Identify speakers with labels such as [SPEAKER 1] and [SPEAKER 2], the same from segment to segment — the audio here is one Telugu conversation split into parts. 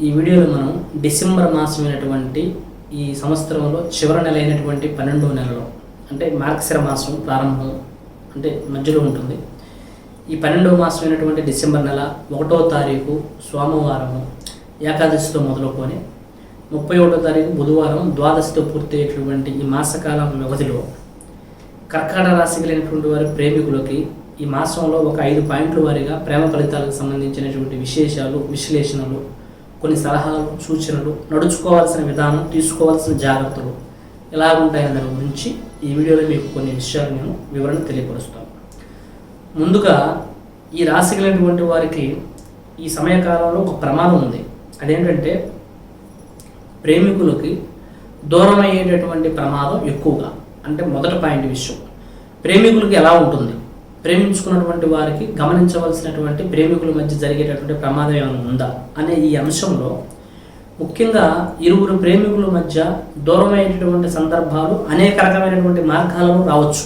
[SPEAKER 1] ఈ వీడియోలో మనం డిసెంబర్ మాసమైనటువంటి ఈ సంవత్సరంలో చివరి నెల అయినటువంటి పన్నెండో నెలలో అంటే మార్గశిర మాసం ప్రారంభం అంటే మధ్యలో ఉంటుంది. ఈ పన్నెండవ మాసమైనటువంటి డిసెంబర్ నెల ఒకటో తారీఖు సోమవారము ఏకాదశితో మొదలుకొని ముప్పై ఒకటో తారీఖు బుధవారం ద్వాదశితో పూర్తయ్యేటటువంటి ఈ మాసకాలం వ్యవధిలో కర్కాటక రాశి కలిగినటువంటి వారి ప్రేమికులకి ఈ మాసంలో ఒక ఐదు పాయింట్ల వారీగా ప్రేమ ఫలితాలకు సంబంధించినటువంటి విశేషాలు విశ్లేషణలు కొన్ని సలహాలు సూచనలు నడుచుకోవాల్సిన విధానం తీసుకోవాల్సిన జాగ్రత్తలు ఎలా ఉంటాయని దాని గురించి ఈ వీడియోలో మీకు కొన్ని విషయాలు నేను వివరణ తెలియపరుస్తాను. ముందుగా ఈ రాశి కలిగినటువంటి వారికి ఈ సమయకాలంలో ఒక ప్రమాదం ఉంది. అదేంటంటే ప్రేమికులకి దూరం అయ్యేటటువంటి ప్రమాదం ఎక్కువగా అంటే మొదటి పాయింట్ విషయం. ప్రేమికులకి ఎలా ఉంటుంది? ప్రేమించుకున్నటువంటి వారికి గమనించవలసినటువంటి ప్రేమికుల మధ్య జరిగేటటువంటి ప్రమాదం ఏమైనా ఉందా అనే ఈ అంశంలో ముఖ్యంగా ఇరువురు ప్రేమికుల మధ్య దూరమైనటువంటి సందర్భాలు అనేక రకమైనటువంటి మార్గాలలో రావచ్చు.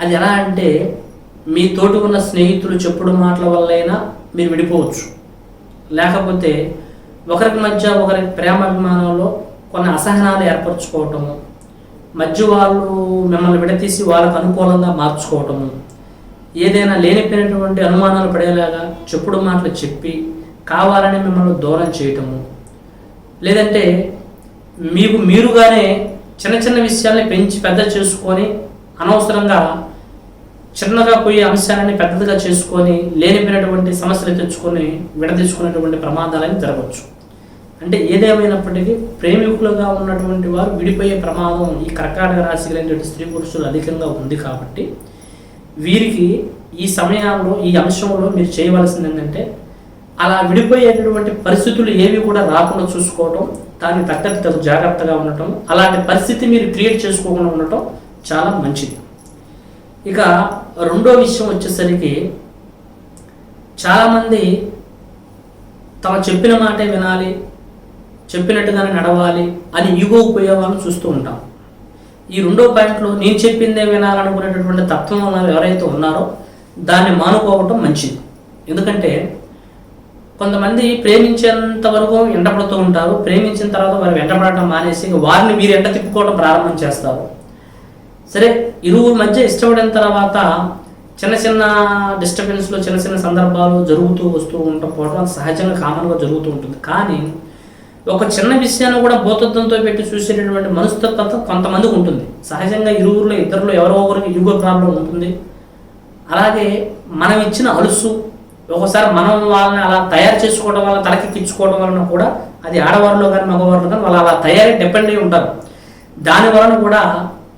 [SPEAKER 1] అది ఎలా అంటే మీ తోటి ఉన్న స్నేహితులు చెప్పుడు మాటల వల్లైనా మీరు విడిపోవచ్చు. లేకపోతే ఒకరికి మధ్య ఒకరి ప్రేమాభిమానంలో కొన్ని అసహనాలు ఏర్పరచుకోవటము మధ్య వాళ్ళు మిమ్మల్ని విడతీసి వాళ్ళకు అనుకూలంగా మార్చుకోవటము. ఏదైనా లేనిపోయినటువంటి అనుమానాలు పడేలాగా చెప్పుడు మాటలు చెప్పి కావాలని మిమ్మల్ని దూరం చేయటము. లేదంటే మీకు మీరుగానే చిన్న చిన్న విషయాల్ని పెంచి పెద్ద చేసుకొని అనవసరంగా చిన్నగా పోయే అంశాలని పెద్దదిగా చేసుకొని లేనిపోయినటువంటి సమస్యలు తెచ్చుకొని విడదీసుకునేటువంటి ప్రమాదాలని జరగవచ్చు. అంటే ఏదేమైనప్పటికీ ప్రేమికులుగా ఉన్నటువంటి వారు విడిపోయే ప్రమాదం ఈ కర్కాటక రాశి కలిగినటువంటి స్త్రీ పురుషులు అధికంగా ఉంది కాబట్టి వీరికి ఈ సమయంలో ఈ అంశంలో మీరు చేయవలసింది ఏంటంటే అలా విడిపోయేటటువంటి పరిస్థితులు ఏవి కూడా రాకుండా చూసుకోవటం దానికి తగ్గట్టు తగు జాగ్రత్తగా ఉండటం అలాంటి పరిస్థితి మీరు క్రియేట్ చేసుకోకుండా ఉండటం చాలా మంచిది. ఇక రెండో విషయం వచ్చేసరికి చాలామంది తమ చెప్పిన మాటే వినాలి చెప్పినట్టుగానే నడవాలి అని ఈగో ఉపయోగాలు చూస్తూ ఉంటాం. ఈ రెండో పాయింట్లో నేను చెప్పిందే వినాలనుకునేటటువంటి తత్వం ఉన్న ఎవరైతే ఉన్నారో దాన్ని మానుకోవటం మంచిది. ఎందుకంటే కొంతమంది ప్రేమించేంత వరకు ఎండపడుతూ ఉంటారు. ప్రేమించిన తర్వాత వారు వెంటపడటం మానేసి వారిని మీరు ఎండ తిప్పుకోవడం ప్రారంభం చేస్తారు. సరే ఇరువురు మధ్య ఇష్టపడిన తర్వాత చిన్న చిన్న డిస్టర్బెన్స్లు చిన్న చిన్న సందర్భాలు జరుగుతూ వస్తూ ఉండకపోవడం సహజంగా కామన్గా జరుగుతూ ఉంటుంది. కానీ ఒక చిన్న విషయాన్ని కూడా భూతత్వంతో పెట్టి చూసేటటువంటి మనస్తత్వత కొంతమందికి ఉంటుంది. సహజంగా ఇరువురులో ఇద్దరులో ఎవరో ఒకరికి ఈగో ప్రాబ్లం ఉంటుంది. అలాగే మనం ఇచ్చిన అలుసు ఒకసారి మనం వాళ్ళని అలా తయారు చేసుకోవడం వల్ల తలకెక్కించుకోవడం వలన కూడా అది ఆడవారిలో కానీ మగవారిలో కానీ వాళ్ళు అలా తయారీ డిపెండ్ అయి ఉంటారు. దాని వలన కూడా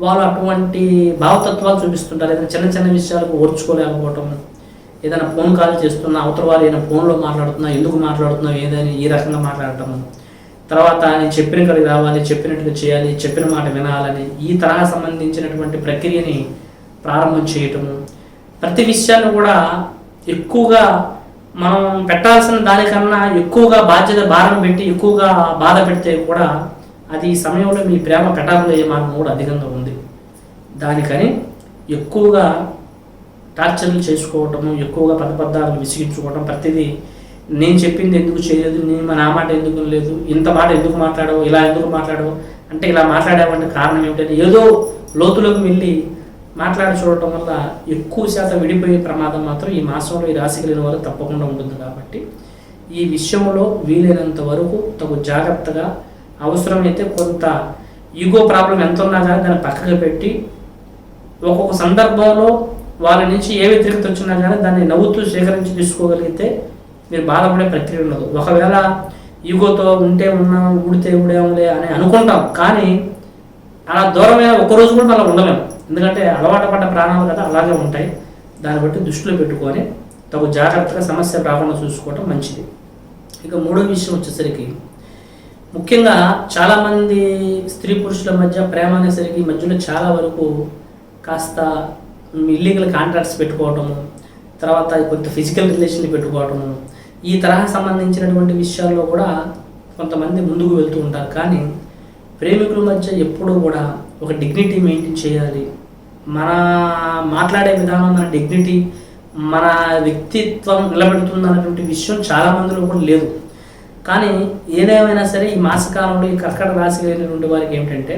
[SPEAKER 1] వాళ్ళు అటువంటి భావతత్వాలు చూపిస్తుంటారు. ఏదైనా చిన్న చిన్న విషయాలకు ఓర్చుకోలేకపోవటం ఏదైనా ఫోన్ కాల్ చేస్తున్నా అవతల వాళ్ళు ఏదైనా ఫోన్లో మాట్లాడుతున్నా ఎందుకు మాట్లాడుతున్నావు ఏదైనా ఈ రకంగా మాట్లాడటము తర్వాత నేను చెప్పిన కడికి రావాలి చెప్పినట్టుగా చేయాలి చెప్పిన మాట వినాలని ఈ తరహా సంబంధించినటువంటి ప్రక్రియని ప్రారంభం చేయటము. ప్రతి విషయాన్ని కూడా ఎక్కువగా మనం పెట్టాల్సిన దానికన్నా ఎక్కువగా బాధ్యత భారం పెట్టి ఎక్కువగా బాధ పెడితే కూడా అది ఈ సమయంలో మీ ప్రేమ కటాకులు అయ్యే మార్గం కూడా అధికంగా ఉంది. దానికని ఎక్కువగా టార్చర్లు చేసుకోవటము ఎక్కువగా పదబద్ధాలను విసిగించుకోవటం ప్రతిదీ నేను చెప్పింది ఎందుకు చేయలేదు? నేను నా మాట ఎందుకు లేదు ఇంత మాట ఎందుకు మాట్లాడవు? ఇలా ఎందుకు మాట్లాడవు? అంటే ఇలా మాట్లాడావంటే కారణం ఏమిటని ఏదో లోతులోకి వెళ్ళి మాట్లాడి చూడటం వల్ల ఎక్కువ శాతం విడిపోయే ప్రమాదం మాత్రం ఈ మాసంలో ఈ రాశి కలిగిన వారు తప్పకుండా ఉంటుంది కాబట్టి ఈ విషయంలో వీలైనంత వరకు తగు జాగ్రత్తగా అవసరమైతే కొంత ఈగో ప్రాబ్లం ఎంత ఉన్నా కానీ దాన్ని పక్కకు పెట్టి ఒక్కొక్క సందర్భంలో వాళ్ళ నుంచి ఏ వ్యతిరేకత వచ్చినా కానీ దాన్ని నవ్వుతూ సేకరించి తీసుకోగలిగితే మీరు బాధపడే ప్రక్రియ ఉండదు. ఒకవేళ ఈగోతో ఉంటే ఉన్నాం ఊడితే ఊడేములే అని అనుకుంటాం. కానీ అలా దూరమైన ఒక రోజు కూడా అలా ఉండలేము ఎందుకంటే అలవాటు పడ్డ ప్రాణాలు కదా అలాగే ఉంటాయి. దాన్ని బట్టి దృష్టిలో పెట్టుకొని తగు జాగ్రత్తగా సమస్య రాకుండా చూసుకోవటం మంచిది. ఇక మూడో విషయం వచ్చేసరికి ముఖ్యంగా చాలామంది స్త్రీ పురుషుల మధ్య ప్రేమ అనేసరికి మధ్యలో చాలా వరకు కాస్త ఇల్లీగల్ కాంట్రాక్ట్స్ పెట్టుకోవటము తర్వాత కొంత ఫిజికల్ రిలేషన్ పెట్టుకోవటము ఈ తరహా సంబంధించినటువంటి విషయాల్లో కూడా కొంతమంది ముందుకు వెళ్తూ ఉంటారు. కానీ ప్రేమికుల మధ్య ఎప్పుడూ కూడా ఒక డిగ్నిటీ మెయింటైన్ చేయాలి. మన మాట్లాడే విధానం మన డిగ్నిటీ మన వ్యక్తిత్వం నిలబెడుతుంది అన్నటువంటి విషయం చాలా మందిలో కూడా లేదు. కానీ ఏదేమైనా సరే ఈ మాసకాలంలో ఈ కర్కట రాశి లేనటువంటి వారికి ఏమిటంటే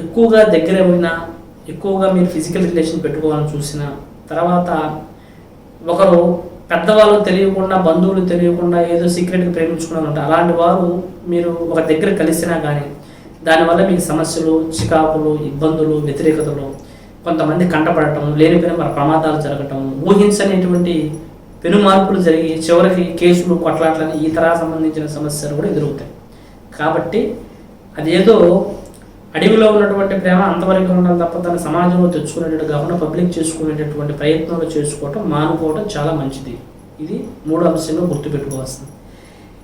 [SPEAKER 1] ఎక్కువగా దగ్గర పోయినా ఎక్కువగా మీరు ఫిజికల్ రిలేషన్ పెట్టుకోవాలని చూసిన తర్వాత ఒకరు పెద్దవాళ్ళు తెలియకుండా బంధువులు తెలియకుండా ఏదో సీక్రెట్గా ప్రేమించుకున్నారంట. అలాంటి వారు మీరు ఒక దగ్గర కలిసినా కానీ దానివల్ల మీకు సమస్యలు చికాకులు ఇబ్బందులు వ్యతిరేకతలు కొంతమంది కంటపడటం లేనిపోయిన మన ప్రమాదాలు జరగటం ఊహించనేటువంటి పెను మార్పులు జరిగి చివరికి కేసులు కొట్లాట్లని ఈ తరహా సంబంధించిన సమస్యలు కూడా ఎదురవుతాయి. కాబట్టి అదేదో అడవిలో ఉన్నటువంటి ప్రేమ అంతవరకు ఉండాలి తప్ప తన సమాజంలో తెచ్చుకునేటట్టు కాకుండా పబ్లిక్ చేసుకునేటటువంటి ప్రయత్నాలు చేసుకోవటం మానుకోవటం చాలా మంచిది. ఇది మూడో అంశంగా గుర్తుపెట్టుకోవాల్సింది.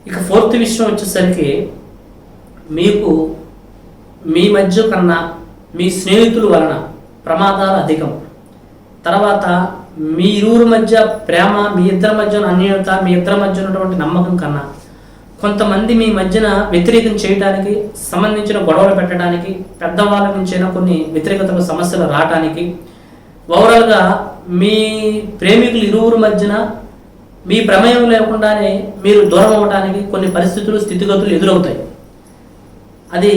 [SPEAKER 1] ఇక ఫోర్త్ విషయం వచ్చేసరికి మీకు మీ మధ్య కన్నా మీ స్నేహితుల వలన ప్రమాదాలు అధికం. తర్వాత మీ ఇరువురి మధ్య ప్రేమ మీ ఇద్దరి మధ్య అన్యోన్యత మీ ఇద్దరి మధ్య ఉన్నటువంటి నమ్మకం కన్నా కొంతమంది మీ మధ్యన వ్యతిరేకం చేయడానికి సంబంధించిన గొడవలు పెట్టడానికి పెద్దవాళ్ళ నుంచైనా కొన్ని వ్యతిరేకతల సమస్యలు రావడానికి ఓవరాల్గా మీ ప్రేమికులు ఇరువురు మధ్యన మీ ప్రమేయం లేకుండానే మీరు దూరం అవ్వడానికి కొన్ని పరిస్థితులు స్థితిగతులు ఎదురవుతాయి. అది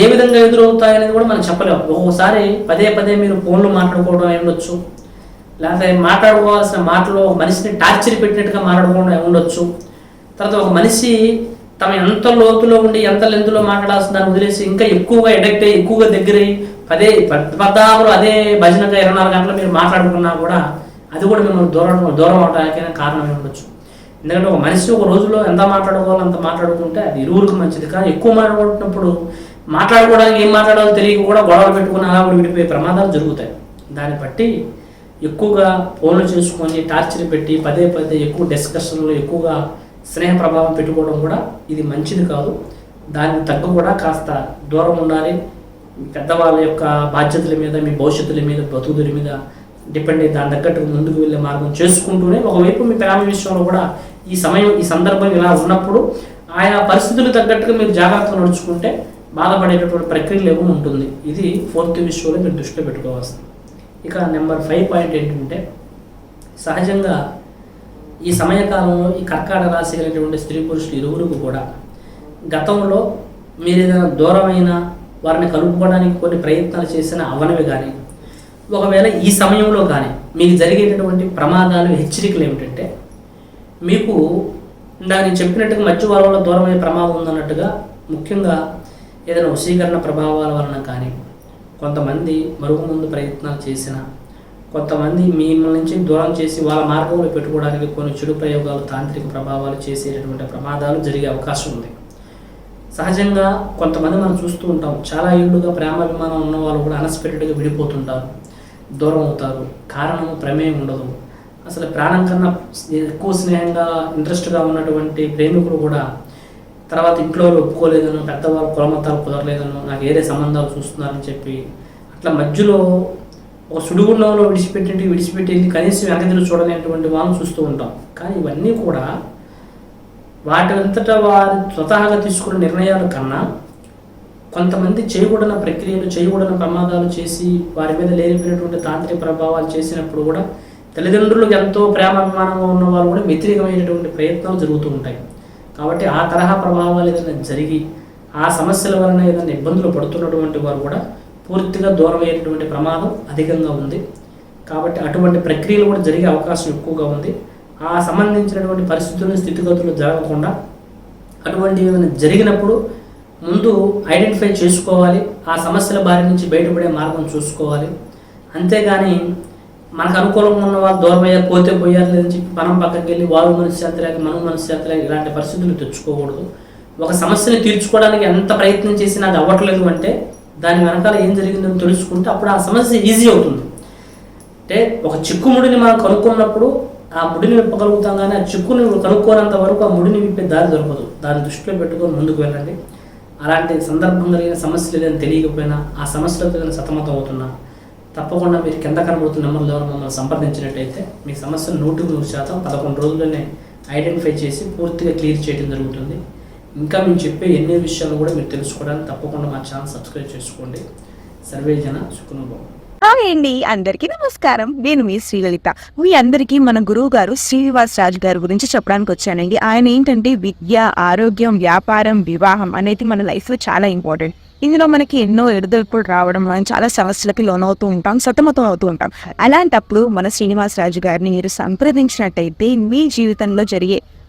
[SPEAKER 1] ఏ విధంగా ఎదురవుతాయి అనేది కూడా మనం చెప్పలేము ఒక్కొక్కసారి పదే పదే మీరు ఫోన్లు మాట్లాడుకోవడం అయి ఉండొచ్చు లేకపోతే మాట్లాడుకోవాల్సిన మాటలో మనిషిని టార్చర్ పెట్టినట్టుగా మాట్లాడుకోవడం అయి ఉండొచ్చు తర్వాత ఒక మనిషి తమ ఎంత లోతులో ఉండి ఎంత లెంతులో మాట్లాడాల్సిన దాన్ని వదిలేసి ఇంకా ఎక్కువగా ఎడక్ట్ అయ్యి ఎక్కువగా దగ్గరై పదే పద్దాములు అదే భజనగా ఇరవై నాలుగు గంటలు మీరు మాట్లాడుకున్నా కూడా అది కూడా మిమ్మల్ని దూరం దూరం అవడానికైనా కారణమై ఉండొచ్చు. ఎందుకంటే ఒక మనిషి ఒక రోజులో ఎంత మాట్లాడుకోవాలో అంత మాట్లాడుకుంటే అది ఇరువురికి మంచిది. కానీ ఎక్కువ మాట్లాడుకుంటున్నప్పుడు మాట్లాడుకోవడానికి ఏం మాట్లాడాలో తెలియక కూడా గొడవలు పెట్టుకుని అలా కూడా విడిపోయే ప్రమాదాలు జరుగుతాయి. దాన్ని బట్టి ఎక్కువగా ఫోన్లు చేసుకొని టార్చర్ పెట్టి పదే పదే ఎక్కువ డిస్కషన్లు ఎక్కువగా స్నేహ ప్రభావం పెట్టుకోవడం కూడా ఇది మంచిది కాదు. దాన్ని తగ్గ కూడా కాస్త దూరం ఉండాలి. పెద్దవాళ్ళ యొక్క బాధ్యతల మీద మీ భవిష్యత్తుల మీద బతుకుల మీద డిపెండ్ అయ్యి దాని తగ్గట్టు ముందుకు వెళ్ళే మార్గం చేసుకుంటూనే ఒకవైపు మీ ప్రేమ విషయంలో కూడా ఈ సమయం ఈ సందర్భం ఇలా ఉన్నప్పుడు ఆయా పరిస్థితులు తగ్గట్టుగా మీరు జాగ్రత్తగా నడుచుకుంటే బాధపడేటటువంటి ప్రక్రియలు ఏమో ఉంటుంది. ఇది ఫోర్త్ విషయంలో మీరు దృష్టిలో పెట్టుకోవాల్సింది. ఇక నెంబర్ ఫైవ్ పాయింట్ ఏంటంటే సహజంగా ఈ సమయకాలంలో ఈ కర్కాడ రాశి కలిగినటువంటి స్త్రీ పురుషులు ఇరువురికి కూడా గతంలో మీరు ఏదైనా దూరమైన వారిని కలుపుకోవడానికి కొన్ని ప్రయత్నాలు చేసిన అవనవి కానీ ఒకవేళ ఈ సమయంలో కానీ మీకు జరిగేటటువంటి ప్రమాదాలు హెచ్చరికలు ఏమిటంటే మీకు ఇందాక నేను చెప్పినట్టుగా మధ్య వారంలో దూరమయ్యే ప్రమాదం ఉందన్నట్టుగా ముఖ్యంగా ఏదైనా వశీకరణ ప్రభావాల వలన కానీ కొంతమంది మరుగు ముందు ప్రయత్నాలు చేసిన కొంతమంది మిమ్మల్ని నుంచి దూరం చేసి వాళ్ళ మార్గంలో పెట్టుకోవడానికి కొన్ని చెడు ప్రయోగాలు తాంత్రిక ప్రభావాలు చేసేటటువంటి ప్రమాదాలు జరిగే అవకాశం ఉంది. సహజంగా కొంతమంది మనం చూస్తూ ఉంటాం. చాలా ఏళ్ళుగా ప్రేమాభిమానం ఉన్న వాళ్ళు కూడా అన్ఎక్స్పెక్టెడ్గా విడిపోతుంటారు. దూరం అవుతారు. కారణం ప్రమేయం ఉండదు. అసలు ప్రాణం కన్నా ఎక్కువ స్నేహంగా ఇంట్రెస్ట్గా ఉన్నటువంటి ప్రేమికులు కూడా తర్వాత ఇంట్లో ఒప్పుకోలేదను పెద్దవాళ్ళు కులమతాలు కుదరలేదను నాకు ఏదే సంబంధాలు చూస్తున్నారని చెప్పి అట్లా మధ్యలో ఒక సుడిగుండంలో విడిచిపెట్టి విడిచిపెట్టి కనీసం వెనకదిలు చూడలేనటువంటి వాళ్ళని చూస్తూ ఉంటాం. కానీ ఇవన్నీ కూడా వాటి అంతటా వారి స్వతహాగా తీసుకున్న నిర్ణయాల కన్నా కొంతమంది చేయకూడన ప్రక్రియలు చేయకూడన ప్రమాదాలు చేసి వారి మీద లేనిపోయినటువంటి తాంత్రిక ప్రభావాలు చేసినప్పుడు కూడా తల్లిదండ్రులకు ఎంతో ప్రేమాభిమానంగా ఉన్న వాళ్ళు కూడా వ్యతిరేకమైనటువంటి ప్రయత్నాలు జరుగుతూ ఉంటాయి. కాబట్టి ఆ తరహా ప్రభావాలు ఏదైనా జరిగి ఆ సమస్యల వలన ఏదైనా ఇబ్బందులు పడుతున్నటువంటి వారు కూడా పూర్తిగా దూరమయ్యేటటువంటి ప్రమాదం అధికంగా ఉంది. కాబట్టి అటువంటి ప్రక్రియలు కూడా జరిగే అవకాశం ఎక్కువగా ఉంది. ఆ సంబంధించినటువంటి పరిస్థితులు స్థితిగతులు జరగకుండా అటువంటి ఏమైనా జరిగినప్పుడు ముందు ఐడెంటిఫై చేసుకోవాలి. ఆ సమస్యల బారి నుంచి బయటపడే మార్గం చూసుకోవాలి. అంతేగాని మనకు అనుకూలంగా ఉన్న వాళ్ళు దూరం అయ్యారు పోతే పోయారు లేదని చెప్పి మనం పక్కకి వెళ్ళి వాళ్ళు మనశ్శాంతి లేక మనం మనశ్శాంతి లేక ఇలాంటి పరిస్థితులు తెచ్చుకోకూడదు. ఒక సమస్యని తీర్చుకోవడానికి ఎంత ప్రయత్నం చేసినా అది అవ్వట్లేదు అంటే దాని వెనకాల ఏం జరిగిందని తెలుసుకుంటే అప్పుడు ఆ సమస్య ఈజీ అవుతుంది. అంటే ఒక చిక్కుముడిని మనం కనుక్కున్నప్పుడు ఆ ముడిని విప్పగలుగుతాం కానీ ఆ చిక్కుని కనుక్కోనంత వరకు ఆ ముడిని విప్పే దారి దొరకదు. దాన్ని దృష్టిలో పెట్టుకొని ముందుకు వెళ్ళండి. అలాంటి సందర్భం కలిగిన సమస్యలు ఏదైనా తెలియకపోయినా ఆ సమస్యలతో ఏదైనా సతమతం అవుతున్నా తప్పకుండా మీరు కింద కనబడుతున్న నెంబర్ ద్వారా మమ్మల్ని సంప్రదించినట్టయితే మీ సమస్యను నూటికి నూరు శాతం పదకొండు రోజుల్లోనే ఐడెంటిఫై చేసి పూర్తిగా క్లియర్ చేయడం జరుగుతుంది. ఇంకా మేము చెప్పే ఎన్ని విషయాలు కూడా మీరు తెలుసుకోవడానికి తప్పకుండా మా ఛానల్ సబ్స్క్రైబ్ చేసుకోండి. సర్వే జన సుఖనుభవం.
[SPEAKER 2] హాయ్ అండి అందరికీ నమస్కారం. నేను మీ శ్రీలలిత. మీ అందరికీ మన గురువు గారు శ్రీనివాస్ రాజు గారి గురించి చెప్పడానికి వచ్చానండి. ఆయన ఏంటంటే విద్య ఆరోగ్యం వ్యాపారం వివాహం అనేది మన లైఫ్లో చాలా ఇంపార్టెంట్. ఇందులో మనకి ఎన్నో ఎడదొడుపులు రావడం మనం చాలా సమస్యలకి లోనవుతూ ఉంటాం సతమతం అవుతూ ఉంటాం. అలాంటప్పుడు మన శ్రీనివాస్ రాజు గారిని మీరు సంప్రదించినట్టయితే మీ జీవితంలో జరిగే